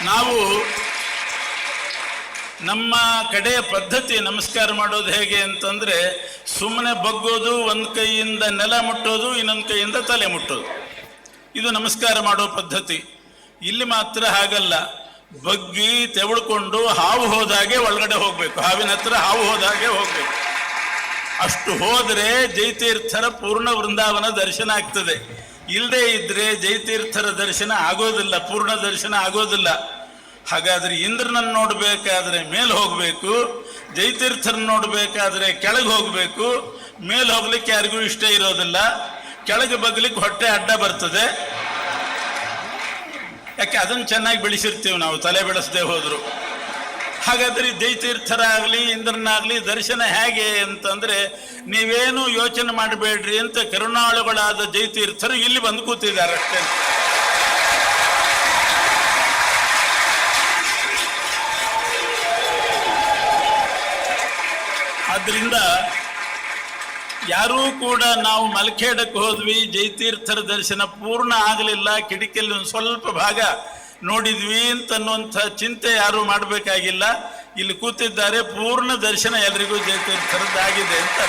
ನಾವು ನಮ್ಮ ಕಡೆಯ ಪದ್ಧತಿ ನಮಸ್ಕಾರ ಮಾಡೋದು ಹೇಗೆ ಅಂತಂದರೆ ಸುಮ್ಮನೆ ಬಗ್ಗೋದು, ಒಂದು ಕೈಯಿಂದ ನೆಲ ಮುಟ್ಟೋದು, ಇನ್ನೊಂದು ಕೈಯಿಂದ ತಲೆ ಮುಟ್ಟೋದು. ಇದು ನಮಸ್ಕಾರ ಮಾಡೋ ಪದ್ಧತಿ. ಇಲ್ಲಿ ಮಾತ್ರ ಹಾಗಲ್ಲ. ಬಗ್ಗಿ ತೆವಳ್ಕೊಂಡು ಹಾವು ಹೋದಾಗೆ ಒಳಗಡೆ ಹೋಗಬೇಕು. ಹಾವಿನ ಹತ್ರ ಹಾವು ಹೋದಾಗೆ ಹೋಗಬೇಕು. ಅಷ್ಟು ಹೋದರೆ ಜೈತೀರ್ಥರ ಪೂರ್ಣ ವೃಂದಾವನ ದರ್ಶನ ಆಗ್ತದೆ. ಇಲ್ಲದೆ ಇದ್ರೆ ಜೈತೀರ್ಥರ ದರ್ಶನ ಆಗೋದಿಲ್ಲ, ಪೂರ್ಣ ದರ್ಶನ ಆಗೋದಿಲ್ಲ. ಹಾಗಾದ್ರೆ ಇಂದ್ರನನ್ನು ನೋಡಬೇಕಾದ್ರೆ ಮೇಲೆ ಹೋಗಬೇಕು, ಜೈತೀರ್ಥರನ್ನ ನೋಡಬೇಕಾದ್ರೆ ಕೆಳಗೆ ಹೋಗಬೇಕು. ಮೇಲೆ ಹೋಗ್ಲಿಕ್ಕೆ ಯಾರಿಗೂ ಇಷ್ಟ ಇರೋದಿಲ್ಲ. ಕೆಳಗೆ ಬಗ್ಲಿಕ್ಕೆ ಹೊಟ್ಟೆ ಅಡ್ಡ ಬರ್ತದೆ. ಯಾಕೆ ಅದನ್ನು ಚೆನ್ನಾಗಿ ಬೆಳೆಸಿರ್ತೀವಿ ನಾವು, ತಲೆ ಬೆಳೆಸದೆ ಹೋದ್ರು. ಹಾಗಾದ್ರೆ ಜೈತೀರ್ಥರಾಗಲಿ, ಇಂದ್ರನಾಗಲಿ ದರ್ಶನ ಹೇಗೆ ಅಂತಂದ್ರೆ, ನೀವೇನು ಯೋಚನೆ ಮಾಡಬೇಡ್ರಿ ಅಂತ ಕರುಣಾಳುಗಳಾದ ದೈತೀರ್ಥರು ಇಲ್ಲಿ ಬಂದು ಕೂತಿದ್ದಾರೆ ಅಷ್ಟೇ. ಆದ್ರಿಂದ ಯಾರೂ ಕೂಡ ನಾವು ಮಲ್ಖೇಡಕ್ಕೆ ಹೋದ್ವಿ, ಜೈತೀರ್ಥರ ದರ್ಶನ ಪೂರ್ಣ ಆಗಲಿಲ್ಲ, ಕಿಟಕಿಯಲ್ಲಿ ಒಂದು ಸ್ವಲ್ಪ ಭಾಗ ನೋಡಿದ್ವಿ ಅಂತನ್ನುವಂಥ ಚಿಂತೆ ಯಾರೂ ಮಾಡಬೇಕಾಗಿಲ್ಲ ಇಲ್ಲಿ ಕೂತಿದ್ದಾರೆ ಪೂರ್ಣ ದರ್ಶನ ಎಲ್ರಿಗೂ ಜಯತೀರ್ಥರದ್ದಾಗಿದೆ ಅಂತ.